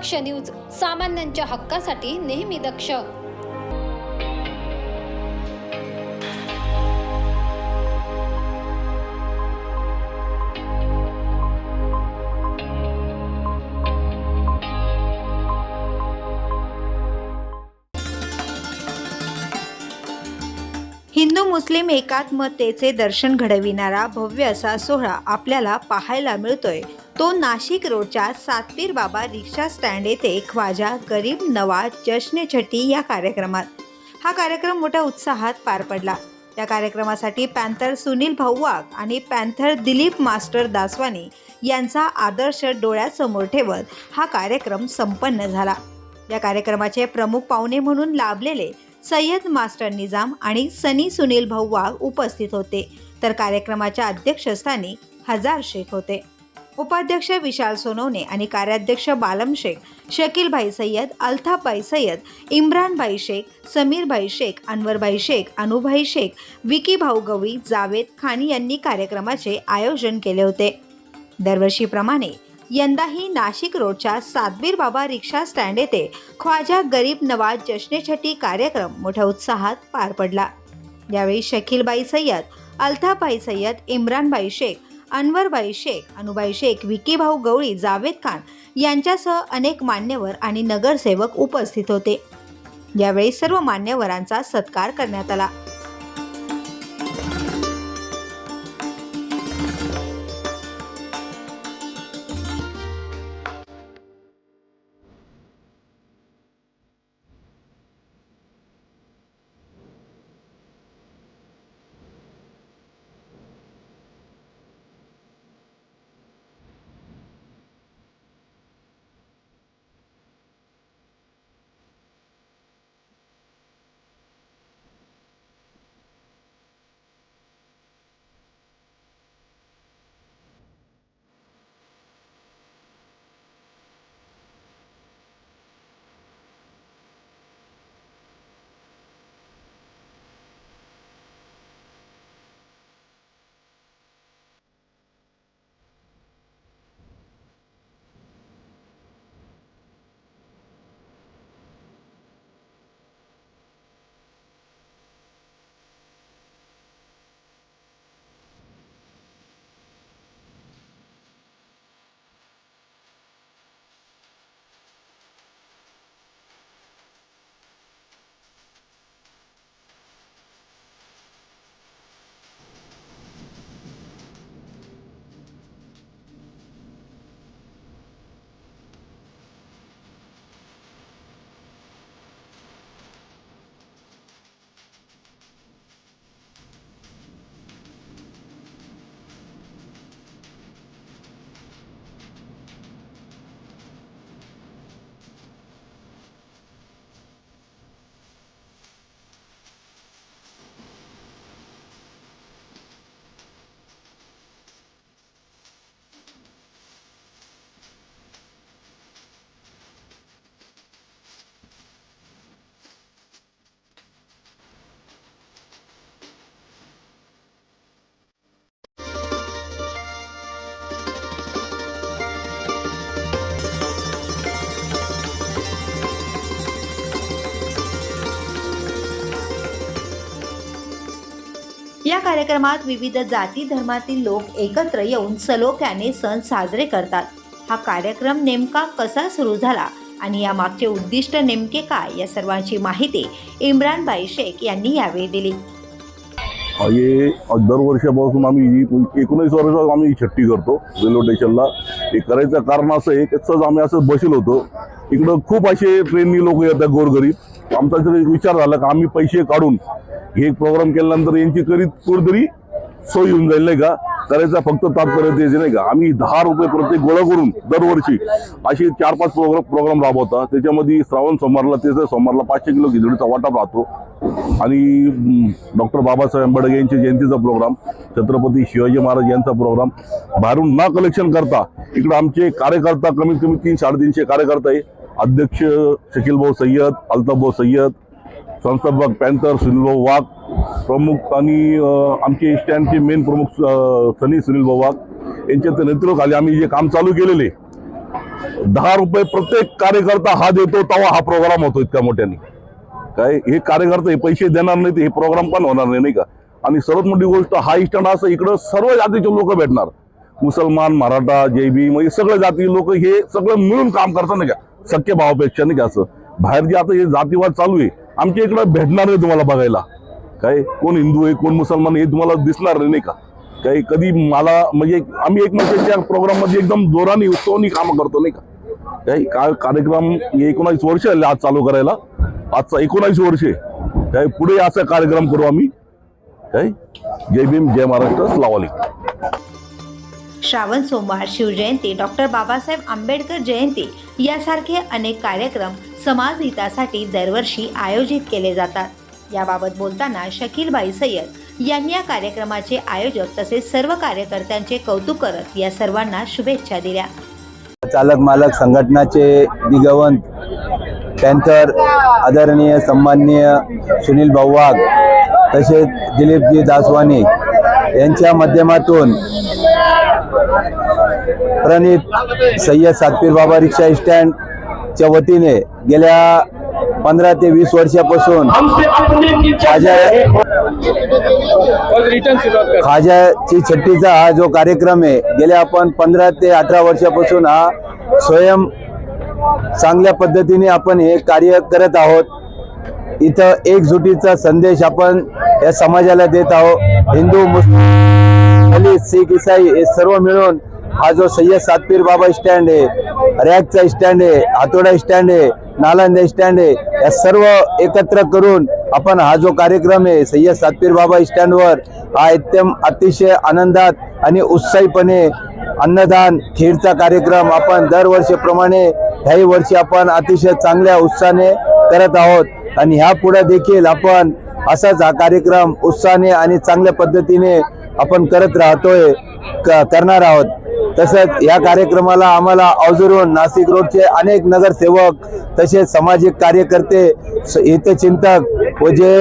दक्ष news सामान्यांच्या हक्कासाठी नेहमी दक्ष. हिंदू मुस्लिम एकात्मतेचे दर्शन घडविणारा भव्य असा सोहळा आपल्याला पाहायला मिळतोय. तो नाशिक रोडच्या सातपीर बाबा रिक्षा स्टँड येथे ख्वाजा गरीब नवाज जश्न छटी या कार्यक्रमात. हा कार्यक्रम मोठ्या उत्साहात पार पडला. त्या कार्यक्रमासाठी पॅन्थर सुनील भाऊ वाघ आणि पॅन्थर दिलीप मास्टर दासवानी यांचा आदर्श डोळ्यासमोर ठेवत हा कार्यक्रम संपन्न झाला. या कार्यक्रमाचे प्रमुख पाहुणे म्हणून लाभलेले सय्यद मास्टर निजाम आणि सनी सुनील भाऊ वाघ उपस्थित होते. तर कार्यक्रमाच्या अध्यक्षस्थानी हजार शेख होते. उपाध्यक्ष विशाल सोनवणे आणि कार्याध्यक्ष बालम शेख शकीलभाई सय्यद अल्ताफभाई सय्यद इम्रानभाई शेख समीरभाई शेख अनवरभाई शेख अनुभाई शेख विकी भाऊ गवळी जावेद खान यांनी कार्यक्रमाचे आयोजन केले होते. दरवर्षीप्रमाणे यंदाही नाशिक रोडच्या सातबीर बाबा रिक्षा स्टँड येथे ख्वाजा गरीब नवाज जश्नेछटी कार्यक्रम मोठ्या उत्साहात पार पडला. यावेळी शकीलबाई सय्यद अल्ताफबाई सय्यद इम्रानबाई शेख अनवरबाई शेख अनुबाई शेख विकीभाऊ गवळी जावेद खान यांच्यासह अनेक मान्यवर आणि नगरसेवक उपस्थित होते. यावेळी सर्व मान्यवरांचा सत्कार करण्यात आला. या कार्यक्रमात विविध जाती धर्मातील लोक एकत्र येऊन सलोख्याने सण साजरे करतात. हा कार्यक्रम नेमका कसा सुरू झाला आणि या मागचे उद्दिष्ट नेमके काय या सर्वांची माहिती इम्रानबाई शेख यांनी यावेळी दिली. हे दरवर्षापासून आम्ही एकोणीस वर्ष आम्ही छट्टी करतो रेल्वे स्टेशनला हे करायचं कारण असं आहे की आम्ही असं बसेल होतो. इकडं खूप असे ट्रेननी लोक येतात गोरगरीब. आमचा जर विचार झाला की आम्ही पैसे काढून हे प्रोग्राम केल्यानंतर यांची करीत कुठेतरी सोय होऊन जाईल नाही का? करायचा फक्त तात्पर्य त्याचे नाही का? आम्ही दहा रुपये प्रत्येक गोळा करून दरवर्षी असे चार पाच प्रोग्राम प्रोग्राम राबवता. त्याच्यामध्ये श्रावण सोमवारला त्याचा सोमवारला पाचशे किलो खिचडीचा वाटप राहतो. आणि डॉक्टर बाबासाहेब आंबेडकर यांच्या जयंतीचा प्रोग्राम छत्रपती शिवाजी महाराज यांचा प्रोग्राम बाहेरून ना कलेक्शन करता इकडे आमचे कार्यकर्ता कमीत कमी तीन साडेतीनशे कार्यकर्ता आहे. अध्यक्ष शकील भाऊ सय्यद अल्ताफ भाऊ सय्यद संस्थापक पॅन्थर सुनीलभाऊ वाघ प्रमुख आणि आमचे स्टँडचे मेन प्रमुख सनी सुनील भाऊ वाघ यांच्या नेतृत्वाखाली आम्ही जे काम चालू केलेले दहा रुपये प्रत्येक कार्यकर्ता हा देतो तेव्हा हा प्रोग्राम होतो इतक्या मोठ्याने. काय? हे कार्यकर्ते हे पैसे देणार नाही हे प्रोग्राम पण होणार नाही नाही का? आणि सर्वात मोठी गोष्ट हा स्टँड असं इकडं सर्व जातीचे लोक भेटणार. मुसलमान मराठा जैबी म्हणजे सगळे जाती लोक हे सगळं मिळून काम करतात नाही का? सख्य भावापेक्षा नाही का असं? बाहेर जे आता हे जातीवाद चालू आहे आमच्या इकडं भेटणार नाही तुम्हाला बघायला. काय कोण हिंदू आहे कोण मुसलमान आहे हे तुम्हाला दिसणार नाही नाही का? काही कधी मला म्हणजे आम्ही एकमेकांच्या म्हणजे प्रोग्राममध्ये एकदम जोराने उत्सवानी कामं करतो नाही का? काही का कार्यक्रम एकोणावीस वर्ष आले आज चालू करायला. आजचा एकोणावीस वर्ष आहे. काय पुढे असा कार्यक्रम करू आम्ही. काय जय भीम जय महाराष्ट्र सलाम श्रावण सोमवार शिवजयंती डॉक्टर बाबासाहेब आंबेडकर जयंती यासारखे अनेक कार्यक्रम समाजहितासाठी दरवर्षी आयोजित केले जातात. याबाबत बोलताना शकीलबाई सय्यद यांनी या कार्यक्रमाचे आयोजक तसेच सर्व कार्यकर्त्यांचे कौतुक करत या सर्वांना शुभेच्छा दिल्या. चालक मालक संघटनाचे दिगवंत पॅन्थर आदरणीय सन्माननीय सुनील भाऊ वाघ तसेच दिलीपजी दासवानी यांच्या माध्यमातून प्रणित सय्यद सातपीर बाबा रिक्षा स्टँड स्टँडच्या वतीने गेल्या पंधरा ते वीस वर्षापासून हमसे अपने की खाजा और रिटर्न शुरुआत कर खाजाची छट्टीचा हा जो कार्यक्रम आहे गेल्या आपण पंधरा ते अठरा वर्षापासून हा स्वयं चांगल्या पद्धतीने आपण हे कार्य करत आहोत. इथं एकजुटीचा संदेश आपण या समाजाला देत आहोत. हिंदू मुस्लिम दलित शीख इसाई हे सर्व मिळून हा जो सय्यद सातपीर बाबा स्टँड आहे रॅकचा स्टँड आहे हातोडा स्टँड आहे नालंदा स्टँड आहे या सर्व एकत्र करून आपण हा जो कार्यक्रम आहे सय्यद सातपीर बाबा स्टँडवर हा एकदम अतिशय आनंदात आणि उत्साहीपणे अन्नदान खीरचा कार्यक्रम आपण दरवर्षीप्रमाणे ह्याही वर्षी आपण अतिशय चांगल्या उत्साहाने करत आहोत. आणि ह्या पुढे देखील आपण असाच हा कार्यक्रम उत्साहाने आणि चांगल्या पद्धतीने आपण करत राहतोय करणार आहोत. तसंच या कार्यक्रमाला आम्हाला अवजरून नाशिक रोडचे अनेक नगरसेवक तसेच सामाजिक कार्यकर्ते हितचिंतक व जे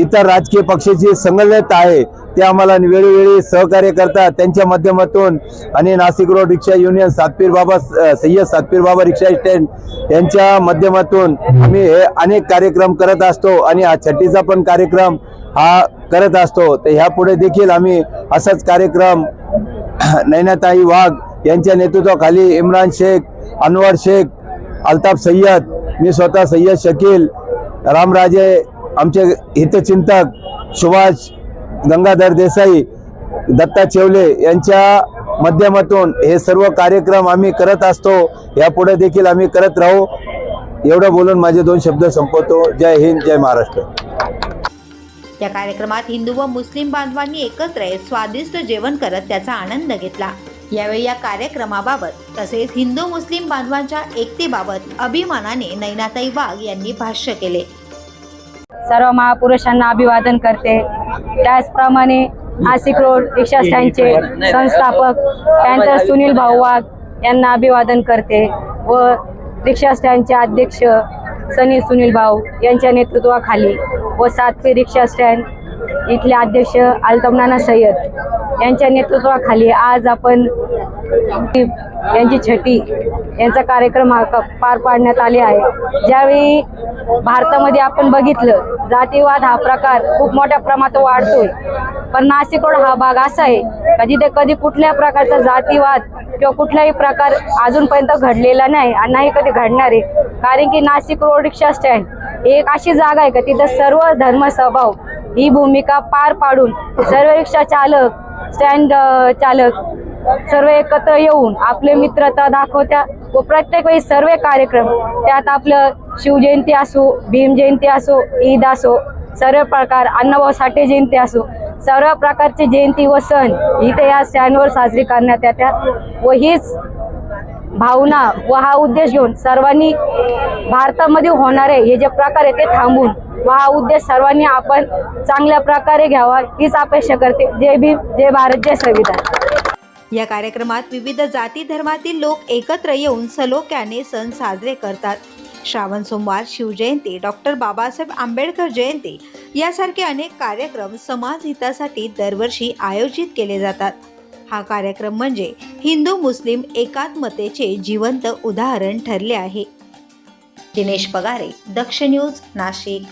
इतर राजकीय पक्षाची संगलता आहे ते आम्हाला वेळोवेळी सहकार्य करतात. त्यांच्या माध्यमातून आणि Nashik road rickshaw union Satpir Baba Sayyad Satpir बाबा रिक्षा स्टँड यांच्या माध्यमातून आम्ही हे अनेक कार्यक्रम करत असतो आणि हा छठीचा पण कार्यक्रम हा करत असतो. तर ह्यापुढे देखील आम्ही असाच कार्यक्रम नैनाताई वाघ यांच्या नेतृत्वाखाली इम्रान शेख अनवर शेख अल्ताफ सय्यद मी स्वतः सय्यद शकील रामराजे आमचे हितचिंतक सुभाष गंगाधर देसाई दत्ता चेवले यांच्या माध्यमातून हे सर्व कार्यक्रम आम्ही करत असतो. यापुढे देखील आम्ही करत राहू. एवढं बोलून माझे दोन शब्द संपवतो. जय हिंद जय महाराष्ट्र. या कार्यक्रमात हिंदू व मुस्लिम बांधवांनी एकत्र येत स्वादिष्ट जेवण करत त्याचा आनंद घेतला. यावेळी या कार्यक्रमाबाबत तसेच हिंदू मुस्लिम बांधवांच्या एकतेबाबत अभिमानाने नैनाताई वाघ यांनी भाष्य केले. सर्व महापुरुषांना अभिवादन करते. त्याचप्रमाणे नाशिक रोड रिक्षा स्टँडचे संस्थापक त्यानंतर सुनील भाऊ वाघ यांना अभिवादन करते व रिक्षा स्टँडचे अध्यक्ष सनी सुनील भाऊ यांच्या नेतृत्वाखाली व सातवी रिक्षा स्टँड इथले अध्यक्ष अल्तमनाना सय्यद यांच्या नेतृत्वाखाली आज आपण यांची छटी यांचा कार्यक्रम हा पार पाडण्यात आले आहे. ज्यावेळी भारतामध्ये आपण बघितलं जातीवाद हा प्रकार खूप मोठ्या प्रमाणात वाढतोय. पण नाशिक रोड हा भाग असा आहे का जिथे कधी कुठल्या प्रकारचा जातीवाद किंवा कुठलाही प्रकार अजूनपर्यंत घडलेला नाही आणि नाही कधी घडणार आहे. कारण की नाशिक रोड रिक्षा स्टँड एक अशी जागा आहे का? तिथं सर्व धर्म स्वभाव ही भूमिका पार पाडून सर्व रिक्षा चालक स्टँड चालक सर्व एकत्र येऊन आपले मित्रता दाखवत्या व प्रत्येक वेळी सर्व कार्यक्रम त्यात आपलं शिवजयंती असो भीम जयंती असो ईद असो सर्व प्रकार अण्णाभाऊ साठे जयंती असो सर्व प्रकारची जयंती व सण इथे या स्टँडवर साजरी करण्यात येतात. व हीच भावना व हा उद्देश घेऊन सर्वांनी भारतामध्ये होणारे हे जे प्रकार आहे ते थांबून व हा उद्देश सर्वांनी आपण चांगल्या प्रकारे घ्यावा हीच अपेक्षा करते. जय भीम जय भारत जय संविधान. या कार्यक्रमात विविध जाती धर्मातील लोक एकत्र येऊन सलोख्याने सण साजरे करतात. श्रावण सोमवार शिवजयंती डॉक्टर बाबासाहेब आंबेडकर जयंती यासारखे अनेक कार्यक्रम समाज हितासाठी दरवर्षी आयोजित केले जातात. हा कार्यक्रम म्हणजे हिंदू मुस्लिम एकात्मतेचे जिवंत उदाहरण ठरले आहे. दिनेश पगारे दक्ष न्यूज नाशिक.